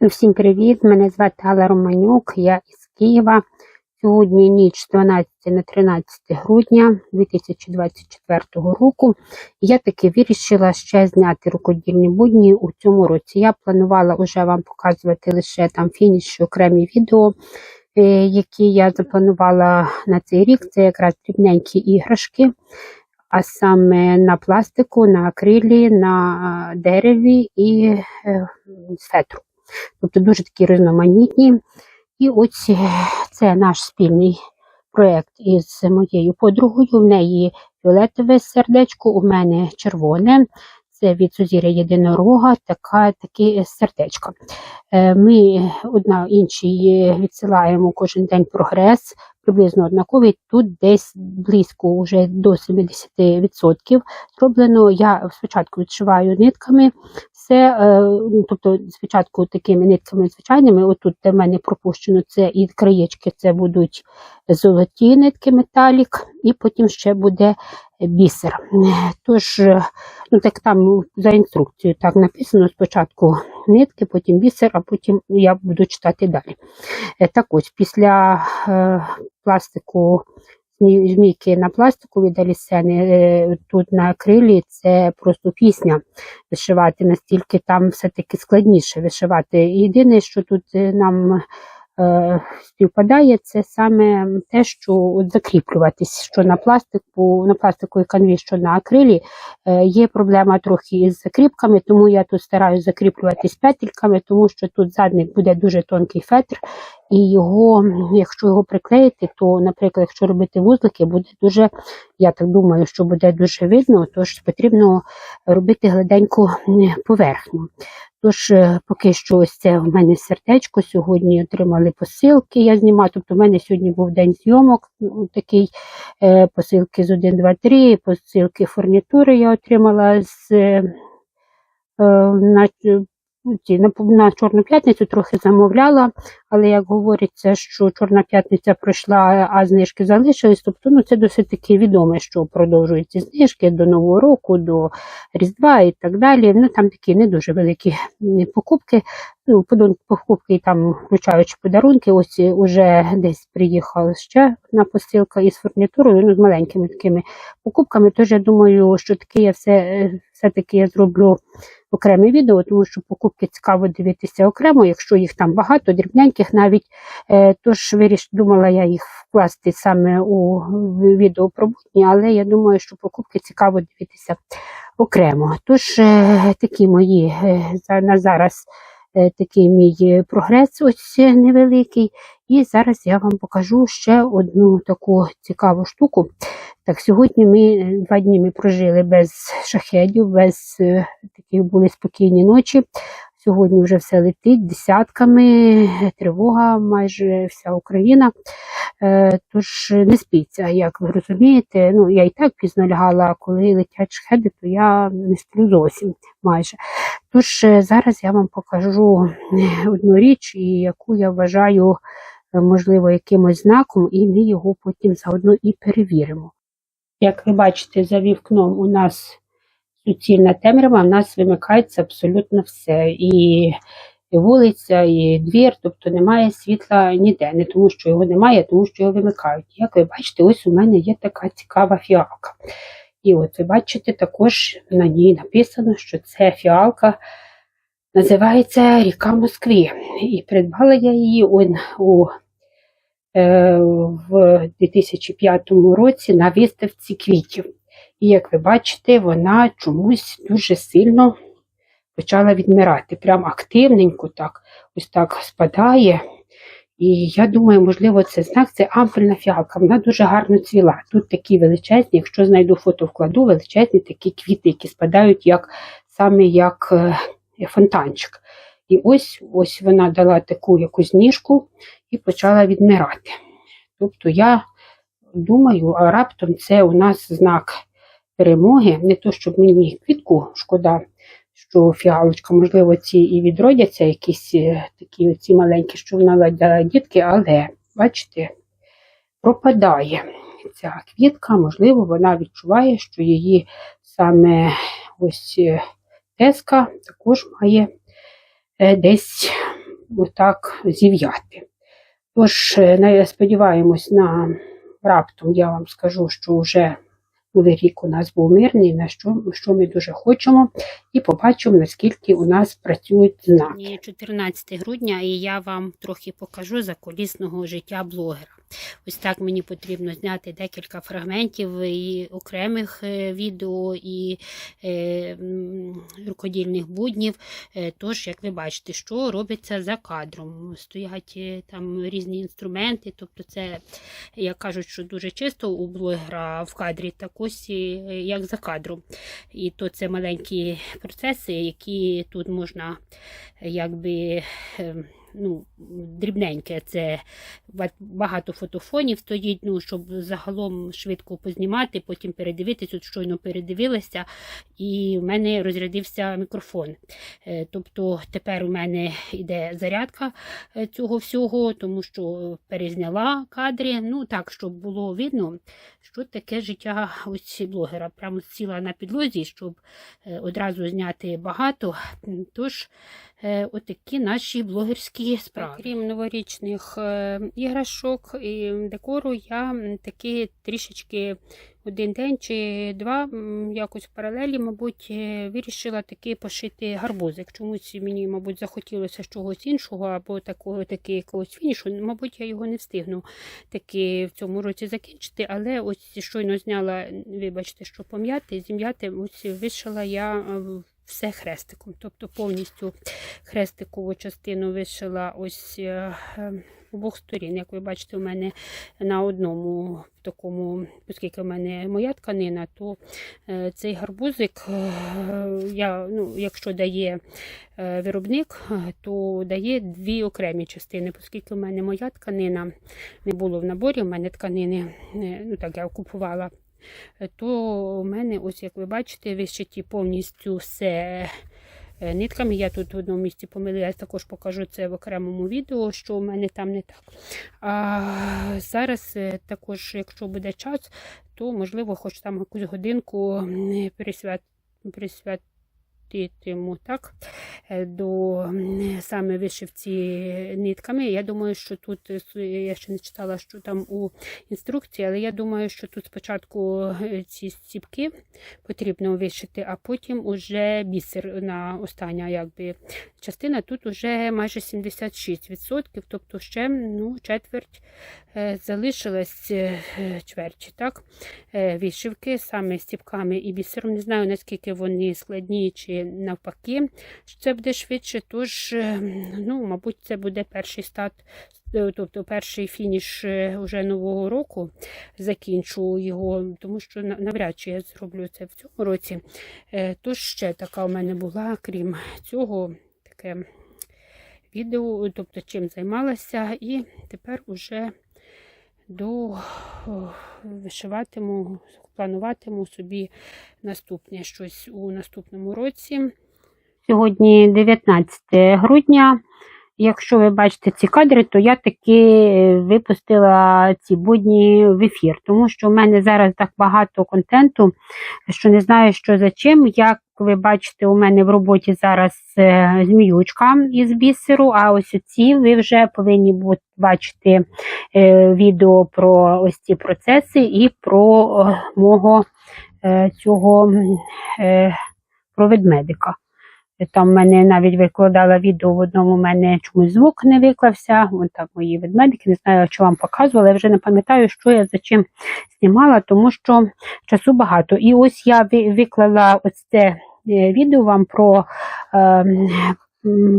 Всім привіт! Мене звати Алла Романюк, я із Києва. Сьогодні ніч з 12 на 13 грудня 2024 року. Я таки вирішила ще зняти рукодільні будні у цьому році. Я планувала вже вам показувати лише там фініш окремі відео, е, які я запланувала на цей рік. Це якраз дрібненькі іграшки, а саме на пластику, на акрилі, на дереві і е, фетру. Тобто дуже такі різноманітні. І ось е, це наш спільний проєкт із моєю подругою. В неї фіолетове сердечко, у мене червоне. Це від сузір'я єдинорога, така, таке сердечко. Е, ми одна іншій відсилаємо кожен день прогрес, приблизно однаковий. Тут десь близько вже до 70% зроблено. Я спочатку відшиваю нитками, все, е, ну, тобто спочатку такими нитками звичайними, отут де в мене пропущено це і краєчки, це будуть золоті нитки металік, і потім ще буде бісер. Тож, е, ну так там за інструкцією так написано: спочатку нитки, потім бісер, а потім я буду читати далі. Е, так ось, після пластику змійки на пластикові далісени тут на акрилі це просто пісня вишивати, настільки там все-таки складніше вишивати. Єдине, що тут нам е, співпадає, це саме те, що закріплюватись, що на пластику, на пластиковій канві, що на акрилі, е, є проблема трохи із закріпками, тому я тут стараюся закріплюватись петельками, тому що тут задник буде дуже тонкий фетр, і його, якщо його приклеїти, то, наприклад, якщо робити вузлики, буде дуже, я так думаю, що буде дуже видно, тож потрібно робити гладеньку поверхню. Тож, е, поки що ось це в мене сердечко. Сьогодні отримали посилки. Я знімаю, тобто в мене сьогодні був день зйомок, ну, такий е, посилки з 1, 2, 3, посилки фурнітури я отримала з е, на на, на Чорну п'ятницю трохи замовляла, але як говориться, що Чорна п'ятниця пройшла, а знижки залишились, тобто ну, це досить таки відоме, що продовжуються знижки до Нового року, до Різдва і так далі. Ну Там такі не дуже великі покупки. Ну, Покупки там, включаючи подарунки, ось уже десь приїхала ще одна посилка із фурнітурою, ну, з маленькими такими покупками. Тож я думаю, що таке я все, все-таки я зроблю окреме відео, тому що покупки цікаво дивитися окремо, якщо їх там багато, дрібненьких навіть. Е, тож виріш, думала я їх вкласти саме у відео про будні, але я думаю, що покупки цікаво дивитися окремо. Тож е, такі мої е, на зараз. Такий мій прогрес ось невеликий. І зараз я вам покажу ще одну таку цікаву штуку. Так, Сьогодні ми два дні ми прожили без шахедів, без таких були спокійні ночі. Сьогодні вже все летить десятками, тривога, майже вся Україна. Е, тож не спиться, як ви розумієте. Ну, Я і так пізно лягала, коли летять шахеди, то я не сплю зовсім майже. Тож е, зараз я вам покажу одну річ, яку я вважаю, е, можливо, якимось знаком, і ми його потім заодно і перевіримо. Як ви бачите, за вікном у нас суцільна темрява, в нас вимикається абсолютно все. І вулиця, і двір, тобто немає світла ніде. Не тому, що його немає, а тому що його вимикають. Як ви бачите, ось у мене є така цікава фіалка. І от ви бачите, також на ній написано, що це фіалка. Називається Ріка Москві. І придбала я її у, у Е, в 2005 році на виставці квітів. І, як ви бачите, вона чомусь дуже сильно почала відмирати. Прям активненько, так, ось так спадає. І я думаю, можливо, це знак, це ампельна фіалка. Вона дуже гарно цвіла. Тут такі величезні, якщо знайду фото вкладу, величезні такі квіти, які спадають як, саме як е, фонтанчик. І ось ось вона дала таку якусь ніжку і почала відмирати. Тобто, я думаю, а раптом це у нас знак перемоги. Не то, щоб мені квітку шкода, що фіалочка, можливо, ці і відродяться якісь е, такі ці маленькі, що вона дала дітки, але, бачите, пропадає ця квітка, можливо, вона відчуває, що її саме ось е, теска також має Е, десь отак зів'яти. Тож, е, сподіваємось, на раптом я вам скажу, що вже Новий рік у нас був мирний, на що, що ми дуже хочемо, і побачимо, наскільки у нас працюють знаки. 14 грудня, і я вам трохи покажу закулісного життя блогера. Ось так мені потрібно зняти декілька фрагментів і окремих е, відео, і е, рукодільних буднів. Е, Тож, як ви бачите, що робиться за кадром. Стоять там різні інструменти, тобто це, як кажуть, що дуже чисто у блогера в кадрі, так ось як за кадром. І то це маленькі процеси, які тут можна якби. Ну, дрібненьке, це багато фотофонів стоїть, ну, щоб загалом швидко познімати, потім передивитись, от щойно передивилася, і в мене розрядився мікрофон. Е, Тобто тепер у мене йде зарядка е, цього всього, тому що перезняла кадри. Ну так, щоб було видно, що таке життя ось блогера. Прямо сіла на підлозі, щоб е, одразу зняти багато. Тож, отакі наші блогерські справи. Крім новорічних е, іграшок і декору, я таки трішечки один день чи два, якось в паралелі, мабуть, е, вирішила таки пошити гарбузик. Чомусь мені, мабуть, захотілося чогось іншого або такого таки якогось фінішу. Мабуть, я його не встигну таки в цьому році закінчити, але ось щойно зняла, вибачте, що пом'яти, зім'яти, ось вишила я е, все хрестиком. Тобто повністю хрестикову частину вишила ось е, обох сторін. Як ви бачите, у мене на одному такому, оскільки в мене моя тканина, то е, цей гарбузик, е, я, ну, якщо дає е, виробник, то дає дві окремі частини, оскільки в мене моя тканина не було в наборі, в мене тканини, ну так я купувала то у мене, ось як ви бачите, вишиті повністю все нитками. Я тут в одному місці помилилась, також покажу це в окремому відео, що у мене там не так. А зараз е, також, якщо буде час, то можливо, хоч там якусь годинку присвят, присвят... присвятитиму так, е, до саме вишивці нитками. Я думаю, що тут е, я ще не читала, що там у інструкції, але я думаю, що тут спочатку е, ці стіпки потрібно вишити, а потім уже бісер на остання якби, частина. Тут уже майже 76%, тобто ще ну, четверть е, залишилась е, чверть, так? Е, вишивки саме стіпками і бісером. Не знаю, наскільки вони складні чи навпаки, це буде швидше, тож, е, ну, мабуть, це буде перший стат, е, тобто перший фініш е, уже нового року. Закінчу його, тому що навряд чи я зроблю це в цьому році. Е, Тож ще така у мене була, крім цього, таке відео, тобто чим займалася, і тепер уже до вишиватиму, плануватиму собі наступне щось у наступному році. Сьогодні 19 грудня. Якщо ви бачите ці кадри, то я таки випустила ці будні в ефір, тому що в мене зараз так багато контенту, що не знаю, що за чим. Як ви бачите, у мене в роботі зараз е, зміючка із бісеру, а ось ці ви вже повинні бачити е, відео про ось ці процеси і про е, мого цього про ведмедика. Там в мене навіть викладала відео в одному, в мене чомусь звук не виклався. Ось так мої ведмедики. Не знаю, що вам показувала. Я вже не пам'ятаю, що я за чим знімала, тому що часу багато. І ось я виклала ось це відео вам про, е, м,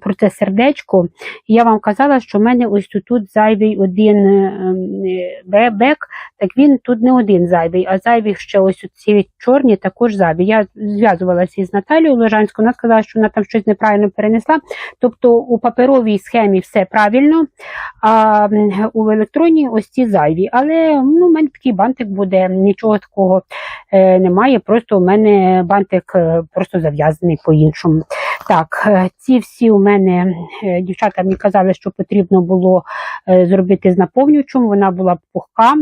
про це сердечко. Я вам казала, що в мене ось тут, зайвий один е, бек, так він тут не один зайвий, а зайві ще ось ці чорні також зайві. Я зв'язувалася із Наталією Лежанською, вона сказала, що вона там щось неправильно перенесла. Тобто у паперовій схемі все правильно, а у електронній ось ці зайві. Але ну, у мене такий бантик буде, нічого такого е, немає. Просто у мене бантик е, просто зав'язаний по-іншому. Так, е, ці всі у мене е, дівчата мені казали, що потрібно було е, зробити з наповнювачем. Вона була пухка.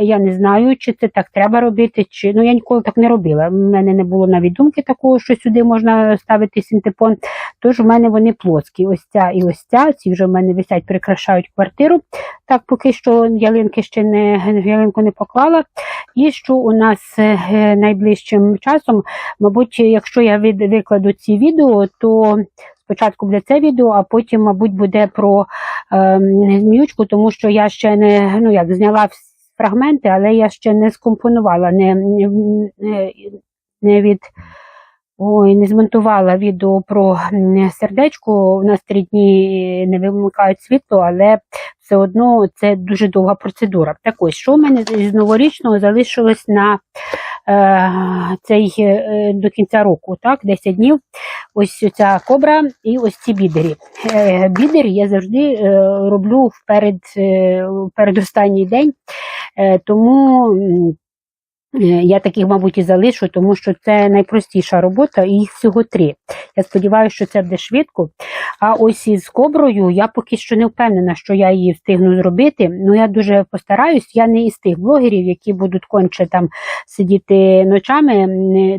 Я не знаю, чи це так треба робити, чи ну я ніколи так не робила. У мене не було навіть думки такого, що сюди можна ставити синтепон. Тож у мене вони плоскі. Ось ця і ось ця. Ці вже в мене висять, прикрашають квартиру. Так, поки що ялинки ще не ялинку не поклала. І що у нас найближчим часом, мабуть, якщо я викладу ці відео, то спочатку буде це відео, а потім, мабуть, буде про е, зміючку, тому що я ще не ну як зняла фрагменти, але я ще не скомпонувала, не, не, не від. Ой, не змонтувала відео про сердечко. У нас три дні не вимикають світло, але все одно це дуже довга процедура. Так ось, що в мене з новорічного залишилось на цей е, до кінця року, так, 10 днів. Ось ця кобра і ось ці бідері. Бідері я завжди е, роблю вперед, перед, передостанній день, е, тому. Е, Я таких, мабуть, і залишу, тому що це найпростіша робота, і їх всього три. Я сподіваюся, що це буде швидко. А ось із коброю я поки що не впевнена, що я її встигну зробити. Ну я дуже постараюсь. Я не із тих блогерів, які будуть конче там сидіти ночами,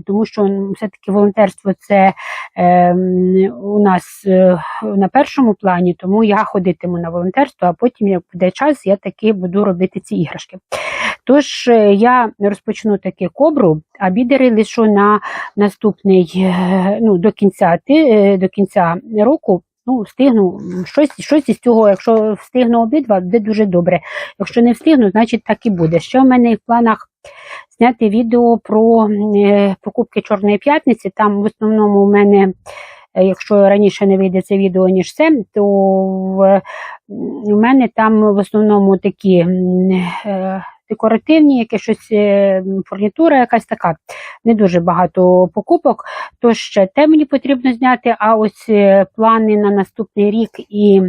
тому що все-таки волонтерство це е, у нас е, на першому плані, тому я ходитиму на волонтерство, а потім, як буде час, я таки буду робити ці іграшки. Тож е, я розпочну таки кобру, а бідери лишу на наступний е, ну, до кінця е, до кінця року. Ну, встигну щось, щось із цього, якщо встигну обидва, буде дуже добре. Якщо не встигну, значить так і буде. Ще в мене в планах зняти відео про покупки Чорної п'ятниці. Там в основному у мене, якщо раніше не вийде це відео, ніж це, то в, мене там в основному такі декоративні, яке щось е, фурнітура, якась така. Не дуже багато покупок. Тож ще те мені потрібно зняти. А ось е, плани на наступний рік і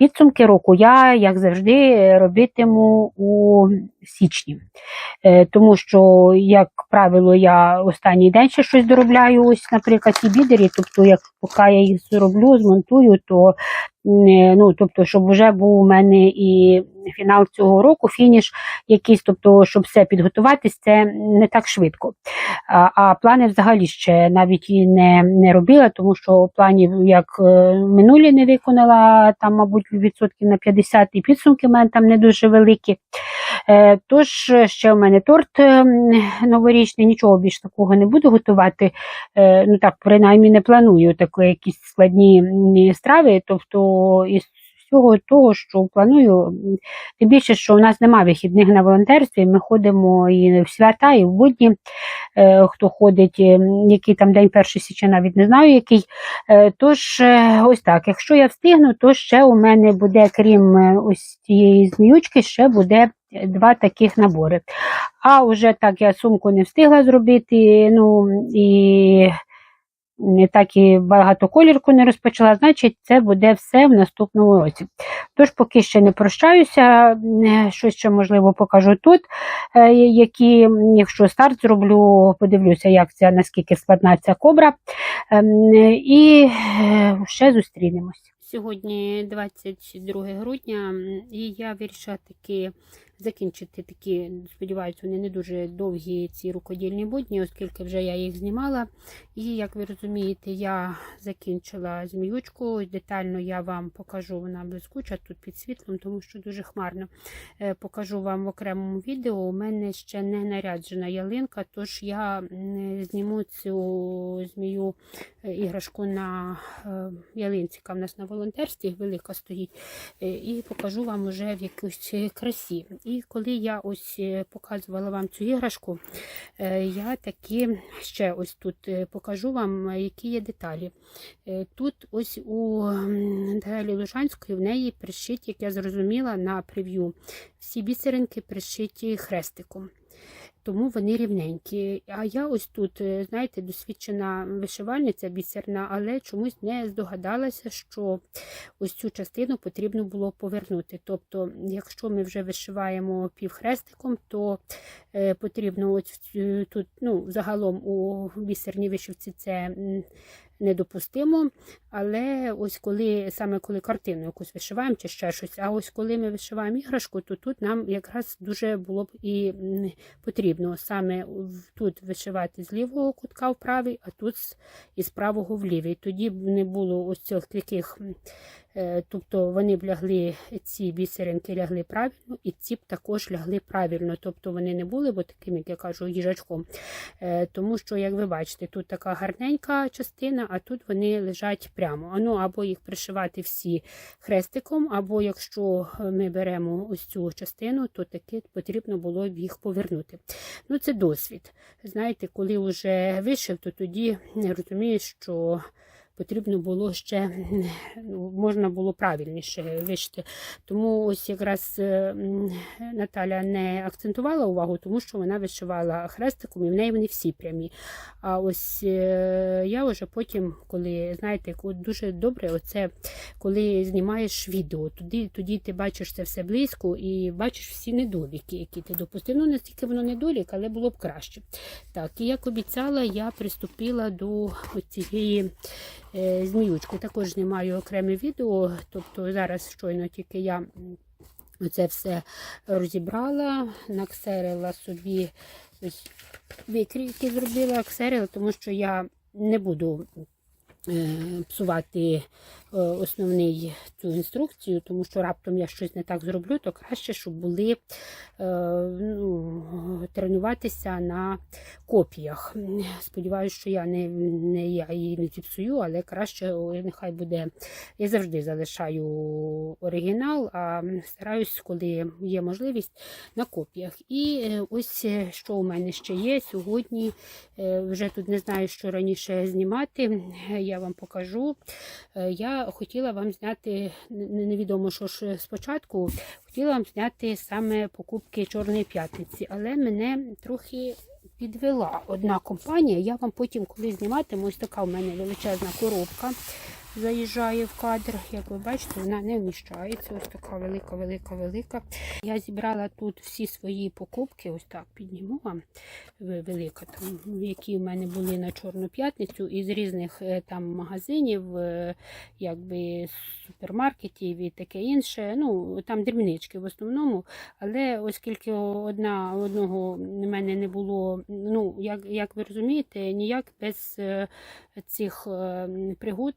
підсумки року я, як завжди, робитиму у січні. Е, Тому що, як правило, я останній день ще щось доробляю, ось, наприклад, ті бідері, тобто, як поки я їх зроблю, змонтую, то ну, тобто, щоб вже був у мене і фінал цього року, фініш якийсь, тобто, щоб все підготуватись, це не так швидко. А, а плани взагалі ще навіть і не, не робила, тому що планів як е, минулі не виконала, там, мабуть, відсотків на 50, і підсумки в мене там не дуже великі. Е, Тож ще в мене торт е, новорічний, нічого більш такого не буду готувати. Ну так, принаймні не планую такі якісь складні страви. Тобто із всього того, що планую, тим більше, що у нас немає вихідних на волонтерстві, ми ходимо і в свята, і в будні. Е, Хто ходить, е, який там день 1 січня, навіть не знаю який. Е, Тож, ось так, якщо я встигну, то ще у мене буде, крім ось цієї зміючки, ще буде два таких набори. А вже так я сумку не встигла зробити, ну і не так і багато колірку не розпочала, значить, це буде все в наступному році. Тож, поки ще не прощаюся, е, щось ще можливо покажу тут, е, які, якщо старт зроблю, подивлюся, як це, наскільки складна ця кобра. Ем, І е, ще зустрінемось. Сьогодні 22 грудня, і я вирішила таки закінчити такі, сподіваюся, вони не дуже довгі ці рукодільні будні, оскільки вже я їх знімала. І як ви розумієте, я закінчила зміючку. Детально я вам покажу, вона блискуча тут під світлом, тому що дуже хмарно. Е, Покажу вам в окремому відео. У мене ще не наряджена ялинка, тож я зніму цю змію е, іграшку на е, ялинці, яка в нас на волонтерстві велика стоїть, і покажу вам уже в якійсь е, красі. І коли я ось е, показувала вам цю іграшку, е, я таки ще ось тут е, покажу вам, які є деталі. Тут ось у м, Галі Лужанської в неї пришиті, як я зрозуміла, на прев'ю. Всі бісеринки пришиті хрестиком. Тому вони рівненькі. А я ось тут, е, знаєте, досвідчена вишивальниця бісерна, але чомусь не здогадалася, що ось цю частину потрібно було повернути. Тобто, якщо ми вже вишиваємо півхрестиком, то е, потрібно ось тут, ну, загалом у бісерній вишивці це недопустимо. Але ось коли саме коли картину якусь вишиваємо чи ще щось, а ось коли ми вишиваємо іграшку, то тут нам якраз дуже було б і потрібно саме тут вишивати з лівого кутка в правий, а тут із правого в лівий. Тоді б не було ось цих таких, тобто вони б лягли, ці бісеринки лягли правильно, і ці б також лягли правильно. Тобто вони не були б таким, як я кажу, їжачком. Е, Тому що, як ви бачите, тут така гарненька частина, а тут вони лежать прямо. Ну, або їх пришивати всі хрестиком, або якщо ми беремо ось цю частину, то таки потрібно було б їх повернути. Ну, це досвід. Знаєте, коли вже вишив, то тоді розумієш, що потрібно було ще ну, можна було правильніше вишити. Тому ось якраз е, Наталя не акцентувала увагу, тому що вона вишивала хрестиком, і в неї вони всі прямі. А ось е, я вже потім, коли знаєте, дуже добре, оце коли знімаєш відео, тоді, тоді ти бачиш це все близько і бачиш всі недоліки, які ти допустив. Ну, настільки воно недолік, але було б краще. Так, і як обіцяла, я приступила до цієї е, зміючки. Також знімаю окреме відео, тобто зараз щойно тільки я. це все розібрала, наксерила собі викрійки зробила, ксерила, тому що я не буду е, псувати основний цю інструкцію, тому що раптом я щось не так зроблю, то краще, щоб були е, ну, тренуватися на копіях. Сподіваюся, що я не, не я її не зіпсую, але краще нехай буде. Я завжди залишаю оригінал, а стараюсь, коли є можливість, на копіях. І е, ось е, що у мене ще є сьогодні. е, Вже тут не знаю, що раніше знімати. е, Я вам покажу. Е, Хотіла вам зняти, невідомо, що ж спочатку, хотіла вам зняти саме покупки Чорної п'ятниці, але мене трохи підвела одна компанія. Я вам потім, коли зніматиму, ось така у мене величезна коробка заїжджає в кадр. Як ви бачите, вона не вміщається. Ось така велика, велика, велика. Я зібрала тут всі свої покупки, ось так підніму вам велика, там, які в мене були на Чорну п'ятницю, із різних е, там магазинів, е, якби супермаркетів і таке інше. Ну, там дрібнички в основному. Але оскільки одна одного в мене не було, ну, як, як ви розумієте, ніяк без е, цих пригод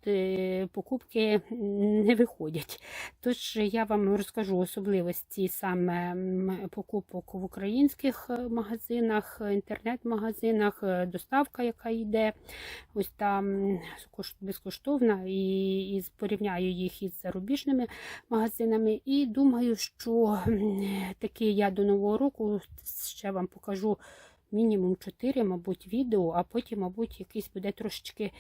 покупки не виходять. Тож я вам розкажу особливості саме покупок в українських е, магазинах, інтернет-магазинах, е, доставка, яка йде, ось там безкоштовна, і, і порівняю їх із зарубіжними магазинами. І думаю, що таки я до нового року ще вам покажу. Мінімум 4, мабуть, відео, а потім, мабуть, якийсь буде трошечки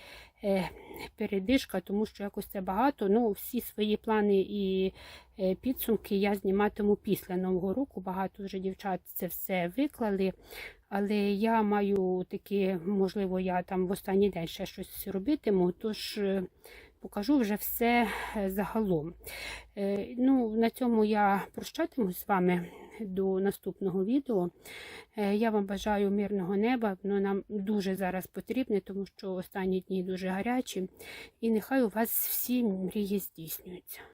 е, передишка, тому що якось це багато. Ну, всі свої плани і е, підсумки я зніматиму після Нового року. Багато вже дівчат це все виклали. Але я маю такі, можливо, я там в останній день ще щось робитиму, тож е, покажу вже все загалом. Ну, на цьому я прощатимусь з вами до наступного відео. Е, Я вам бажаю мирного неба, воно нам дуже зараз потрібне, тому що останні дні дуже гарячі. І нехай у вас всі мрії здійснюються.